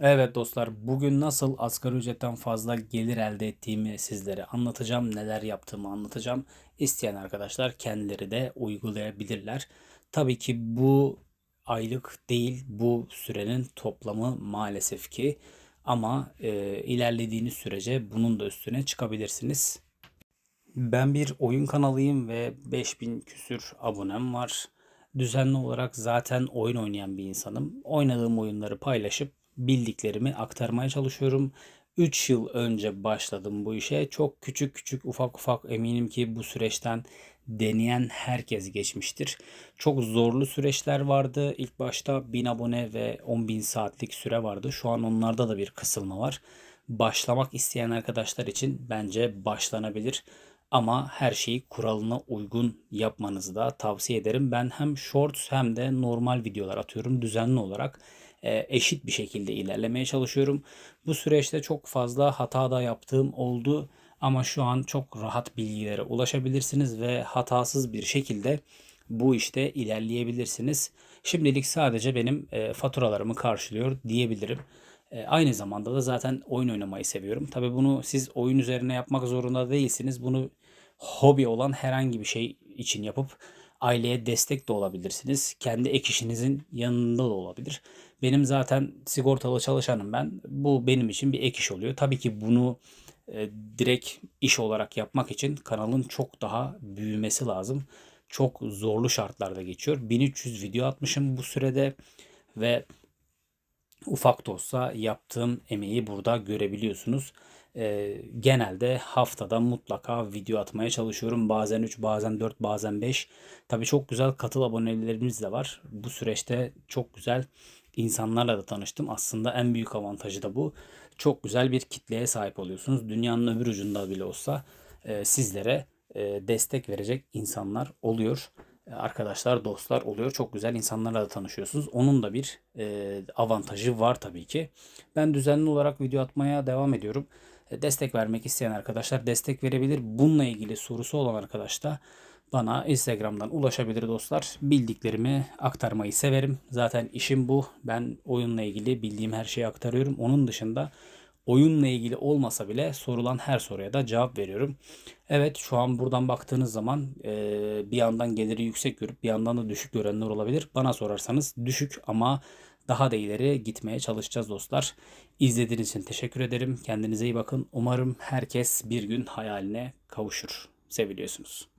Evet dostlar, bugün nasıl asgari ücretten fazla gelir elde ettiğimi sizlere anlatacağım. Neler yaptığımı anlatacağım. İsteyen arkadaşlar kendileri de uygulayabilirler. Tabii ki bu aylık değil, bu sürenin toplamı maalesef ki. Ama e, ilerlediğiniz sürece bunun da üstüne çıkabilirsiniz. Ben bir oyun kanalıyım ve 5000 küsür abonem var. Düzenli olarak zaten oyun oynayan bir insanım. Oynadığım oyunları paylaşıp bildiklerimi aktarmaya çalışıyorum. 3 yıl önce başladım bu işe. Çok küçük küçük ufak ufak eminim ki bu süreçten deneyen herkes geçmiştir. Çok zorlu süreçler vardı. İlk başta 1000 abone ve 10.000 saatlik süre vardı. Şu an onlarda da bir kısılma var. Başlamak isteyen arkadaşlar için bence başlanabilir. Ama her şeyi kuralına uygun yapmanızı da tavsiye ederim. Ben hem shorts hem de normal videolar atıyorum düzenli olarak e, eşit bir şekilde ilerlemeye çalışıyorum. Bu süreçte çok fazla hata da yaptığım oldu ama şu an çok rahat bilgilere ulaşabilirsiniz ve hatasız bir şekilde bu işte ilerleyebilirsiniz. Şimdilik sadece benim e, faturalarımı karşılıyor diyebilirim. E, aynı zamanda da zaten oyun oynamayı seviyorum. Tabii bunu siz oyun üzerine yapmak zorunda değilsiniz. Bunu hobi olan herhangi bir şey için yapıp aileye destek de olabilirsiniz. Kendi ek işinizin yanında da olabilir. Benim zaten sigortalı çalışanım ben. Bu benim için bir ek iş oluyor. Tabii ki bunu e, direkt iş olarak yapmak için kanalın çok daha büyümesi lazım. Çok zorlu şartlarda geçiyor. 1300 video atmışım bu sürede ve ufak da olsa yaptığım emeği burada görebiliyorsunuz. Ee, genelde haftada mutlaka video atmaya çalışıyorum. Bazen 3, bazen 4, bazen 5. Tabii çok güzel katıl abonelerimiz de var. Bu süreçte çok güzel insanlarla da tanıştım. Aslında en büyük avantajı da bu. Çok güzel bir kitleye sahip oluyorsunuz. Dünyanın öbür ucunda bile olsa e, sizlere e, destek verecek insanlar oluyor arkadaşlar, dostlar oluyor. Çok güzel insanlarla da tanışıyorsunuz. Onun da bir e, avantajı var tabii ki. Ben düzenli olarak video atmaya devam ediyorum. E, destek vermek isteyen arkadaşlar destek verebilir. Bununla ilgili sorusu olan arkadaş da bana Instagram'dan ulaşabilir dostlar. Bildiklerimi aktarmayı severim. Zaten işim bu. Ben oyunla ilgili bildiğim her şeyi aktarıyorum. Onun dışında oyunla ilgili olmasa bile sorulan her soruya da cevap veriyorum. Evet şu an buradan baktığınız zaman e, bir yandan geliri yüksek görüp bir yandan da düşük görenler olabilir. Bana sorarsanız düşük ama daha da ileri gitmeye çalışacağız dostlar. İzlediğiniz için teşekkür ederim. Kendinize iyi bakın. Umarım herkes bir gün hayaline kavuşur. Seviliyorsunuz.